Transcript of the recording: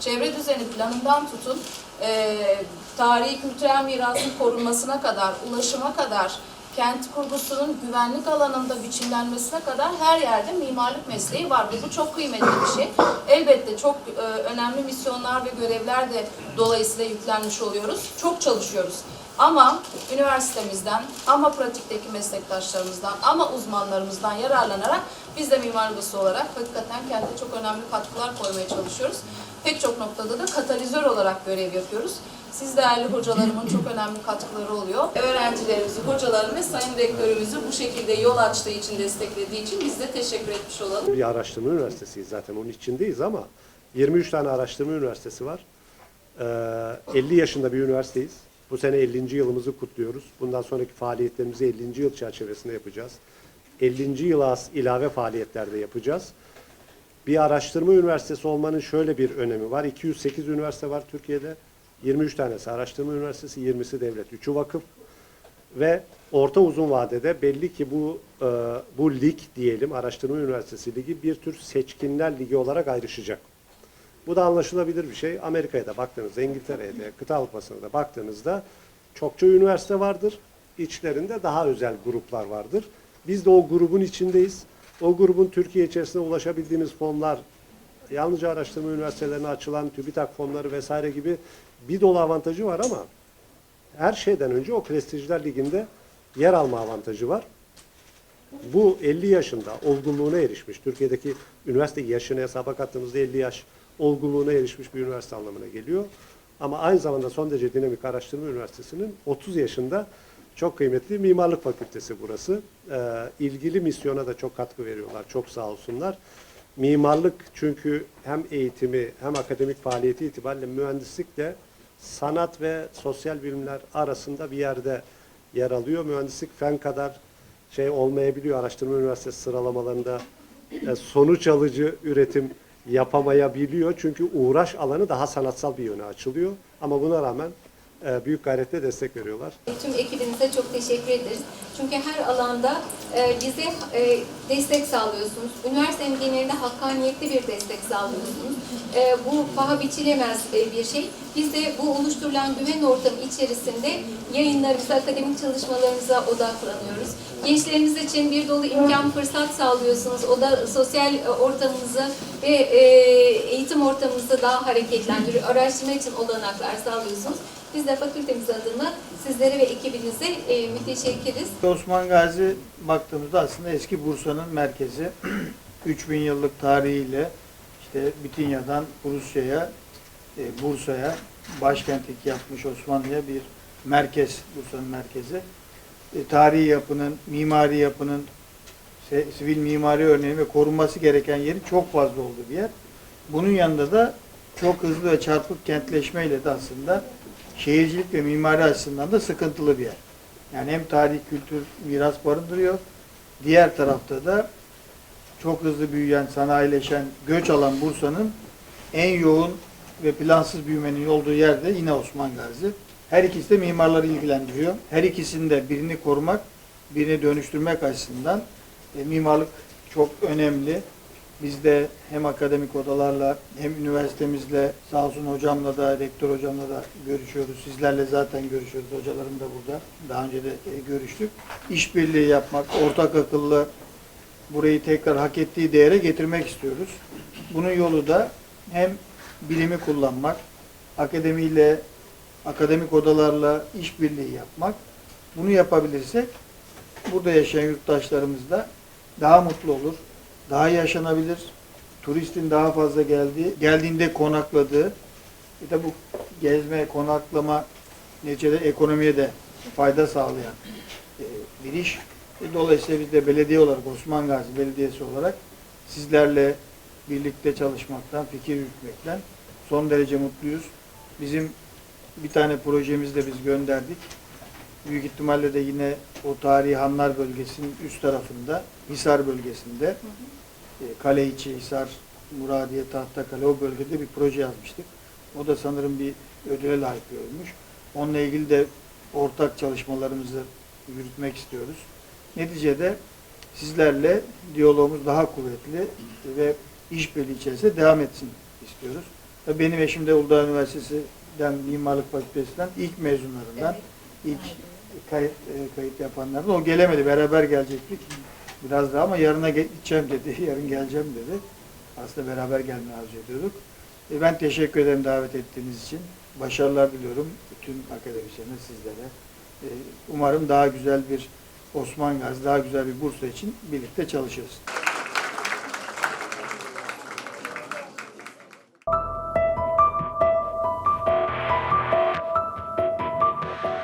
çevre düzeni planından tutun, e, tarihi kültürel mirasın korunmasına kadar, ulaşıma kadar, kent kurgusunun güvenlik alanında biçimlenmesine kadar her yerde mimarlık mesleği var ve bu çok kıymetli bir şey. Elbette çok e, önemli misyonlar ve görevler de dolayısıyla yüklenmiş oluyoruz. Çok çalışıyoruz. Ama üniversitemizden, ama pratikteki meslektaşlarımızdan, ama uzmanlarımızdan yararlanarak biz de mimar olarak hakikaten kente çok önemli katkılar koymaya çalışıyoruz. Pek çok noktada da katalizör olarak görev yapıyoruz. Siz değerli hocalarımın çok önemli katkıları oluyor. Öğrencilerimizi, hocalarımı sayın rektörümüzü bu şekilde yol açtığı için, desteklediği için biz de teşekkür etmiş olalım. Bir araştırma üniversitesiyiz zaten onun içindeyiz ama 23 tane araştırma üniversitesi var. Ee, 50 yaşında bir üniversiteyiz. Bu sene 50. yılımızı kutluyoruz. Bundan sonraki faaliyetlerimizi 50. yıl çerçevesinde yapacağız. 50. yıla ilave faaliyetler de yapacağız. Bir araştırma üniversitesi olmanın şöyle bir önemi var. 208 üniversite var Türkiye'de. 23 tanesi araştırma üniversitesi, 20'si devlet, 3'ü vakıf ve orta uzun vadede belli ki bu e, bu lig diyelim araştırma üniversitesi ligi bir tür seçkinler ligi olarak ayrışacak. Bu da anlaşılabilir bir şey. Amerika'ya da baktığınızda, İngiltere'ye de, kıta Avrupa'sına da baktığınızda çokça üniversite vardır. İçlerinde daha özel gruplar vardır. Biz de o grubun içindeyiz. O grubun Türkiye içerisinde ulaşabildiğimiz fonlar, yalnızca araştırma üniversitelerine açılan TÜBİTAK fonları vesaire gibi bir dolu avantajı var ama her şeyden önce o prestijler liginde yer alma avantajı var. Bu 50 yaşında olgunluğuna erişmiş, Türkiye'deki üniversite yaşını hesaba kattığımızda 50 yaş olgunluğuna erişmiş bir üniversite anlamına geliyor. Ama aynı zamanda son derece dinamik araştırma üniversitesinin 30 yaşında çok kıymetli mimarlık fakültesi burası. Ee, ilgili misyona da çok katkı veriyorlar, çok sağ olsunlar. Mimarlık çünkü hem eğitimi hem akademik faaliyeti itibariyle mühendislikle sanat ve sosyal bilimler arasında bir yerde yer alıyor. Mühendislik fen kadar şey olmayabiliyor araştırma üniversitesi sıralamalarında e, sonuç alıcı üretim yapamayabiliyor. Çünkü uğraş alanı daha sanatsal bir yöne açılıyor. Ama buna rağmen büyük gayretle destek veriyorlar. Tüm ekibinize çok teşekkür ederiz. Çünkü her alanda e, bize e, destek sağlıyorsunuz. Üniversitenin genelinde hakkaniyetli bir destek sağlıyorsunuz. E, bu paha biçilemez e, bir şey. Biz de bu oluşturulan güven ortamı içerisinde yayınlarımıza, akademik çalışmalarımıza odaklanıyoruz. Gençlerimiz için bir dolu imkan, fırsat sağlıyorsunuz. O da sosyal e, ortamımızı ve e, eğitim ortamımızı daha hareketlendiriyor. Araştırma için olanaklar sağlıyorsunuz. Biz de fakültemiz adına sizlere ve ekibinize e, müteşekkiriz. Osman Gazi baktığımızda aslında eski Bursa'nın merkezi. 3000 yıllık tarihiyle işte Bitinya'dan Rusya'ya, e, Bursa'ya başkentlik yapmış Osmanlı'ya bir merkez, Bursa'nın merkezi. E, tarihi yapının, mimari yapının, sivil mimari örneği ve korunması gereken yeri çok fazla olduğu bir yer. Bunun yanında da çok hızlı ve çarpık kentleşmeyle de aslında şehircilik ve mimari açısından da sıkıntılı bir yer. Yani hem tarih, kültür, miras barındırıyor. Diğer tarafta da çok hızlı büyüyen, sanayileşen, göç alan Bursa'nın en yoğun ve plansız büyümenin olduğu yerde yine Osman Gazi. Her ikisi de mimarları ilgilendiriyor. Her ikisinde birini korumak, birini dönüştürmek açısından e, mimarlık çok önemli. Biz de hem akademik odalarla hem üniversitemizle sağ olsun hocamla da rektör hocamla da görüşüyoruz. Sizlerle zaten görüşüyoruz. Hocalarım da burada. Daha önce de e, görüştük. İşbirliği yapmak, ortak akıllı burayı tekrar hak ettiği değere getirmek istiyoruz. Bunun yolu da hem bilimi kullanmak, akademiyle, akademik odalarla işbirliği yapmak. Bunu yapabilirsek burada yaşayan yurttaşlarımız da daha mutlu olur, daha yaşanabilir, turistin daha fazla geldiği, geldiğinde konakladığı, bir de bu gezme, konaklama neticede ekonomiye de fayda sağlayan e, bir iş. E, Dolayısıyla biz de belediye olarak, Osman Gazi Belediyesi olarak sizlerle birlikte çalışmaktan, fikir yürütmekten son derece mutluyuz. Bizim bir tane projemizi de biz gönderdik. Büyük ihtimalle de yine o tarihi Hanlar bölgesinin üst tarafında, Hisar bölgesinde, e, Kale içi, Hisar, Muradiye, Tahtakale o bölgede bir proje yazmıştık. O da sanırım bir ödüle layık görülmüş. Onunla ilgili de ortak çalışmalarımızı yürütmek istiyoruz. Neticede sizlerle diyalogumuz daha kuvvetli ve işbirliği içerisinde devam etsin istiyoruz. Tabii benim eşim de Uludağ Üniversitesi'den Mimarlık Fakültesinden ilk mezunlarından. Evet. İlk kayıt, e, kayıt yapanlardan. O gelemedi. Beraber gelecektik. Biraz daha ama yarına gideceğim dedi. Yarın geleceğim dedi. Aslında beraber gelmeyi arzu ediyorduk. E, ben teşekkür ederim davet ettiğiniz için. Başarılar diliyorum bütün akademisyenlere, sizlere. E, umarım daha güzel bir Osman Gazi, daha güzel bir Bursa için birlikte çalışırız.